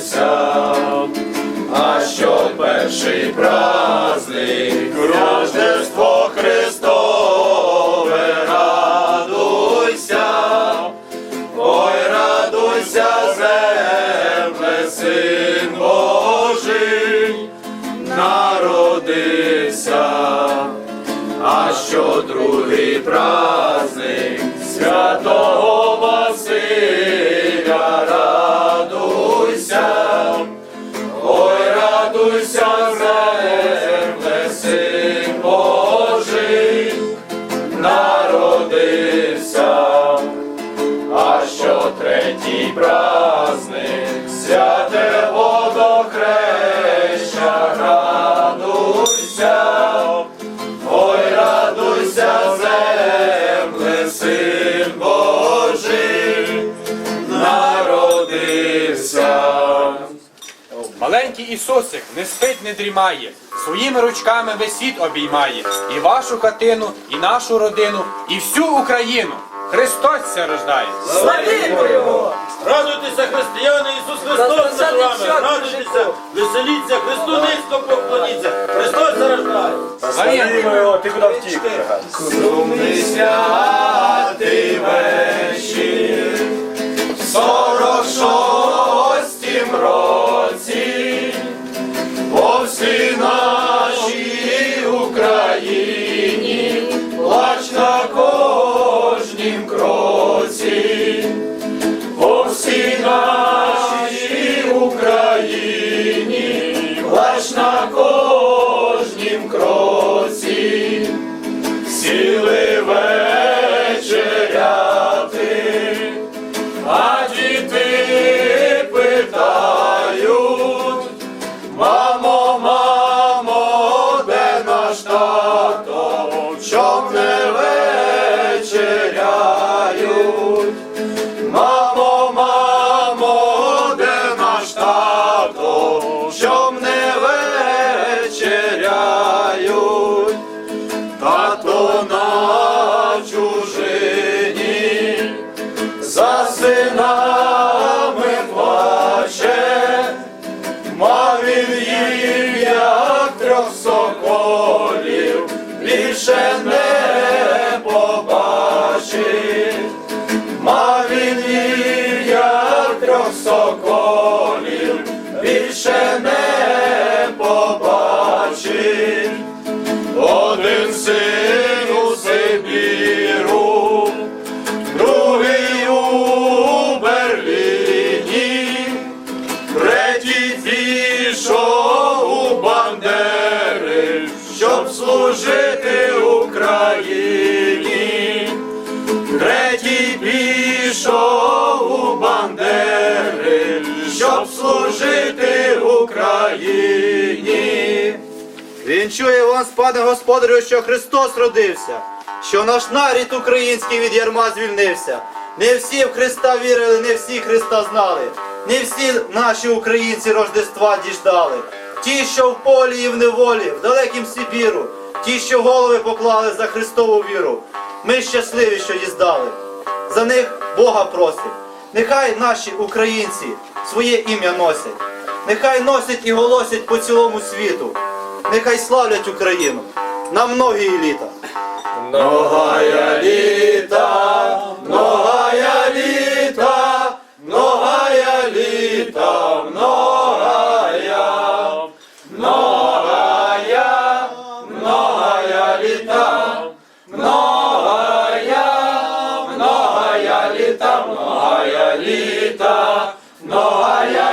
народився, а що перший праздник, Рождество Христове, радуйся, ой, радуйся, земле, син Божий, народився, а що другий праздник третій праздник, святе водохреща, радуйся, ой, радуйся, земле, син Божий, народився. Маленький Ісусик не спить, не дрімає, своїми ручками весь обіймає і вашу хатину, і нашу родину, і всю Україну. Христос ся рождає. Славімо його! Радуйтеся, християни, Ісус Христос за вами! Радуйтеся, веселіться, Христу низько поклоніться! Христос зарождає! Його! Ти куди втік? Сумний Mama. Більше не побачить. Мав він як трьох соколів, більше не побачить. Один син у Сибіру, другий у Берліні, третій пішов у Бандери, щоб служити пішов у Бандери, щоб служити Україні. Він чує вас, пане господарю, що Христос родився, що наш нарід український від ярма звільнився. Не всі в Христа вірили, не всі Христа знали, не всі наші українці Рождества діждали. Ті, що в полі і в неволі, в далекім Сибіру, ті, що голови поклали за Христову віру. Ми щасливі, що їздали. За них Бога просить. Нехай наші українці своє ім'я носять, нехай носять і голосять по цілому світу. Нехай славлять Україну на многії літа. Многая літа, многая літа, многая літа, многая, многая, многая літа, літа, многая літа,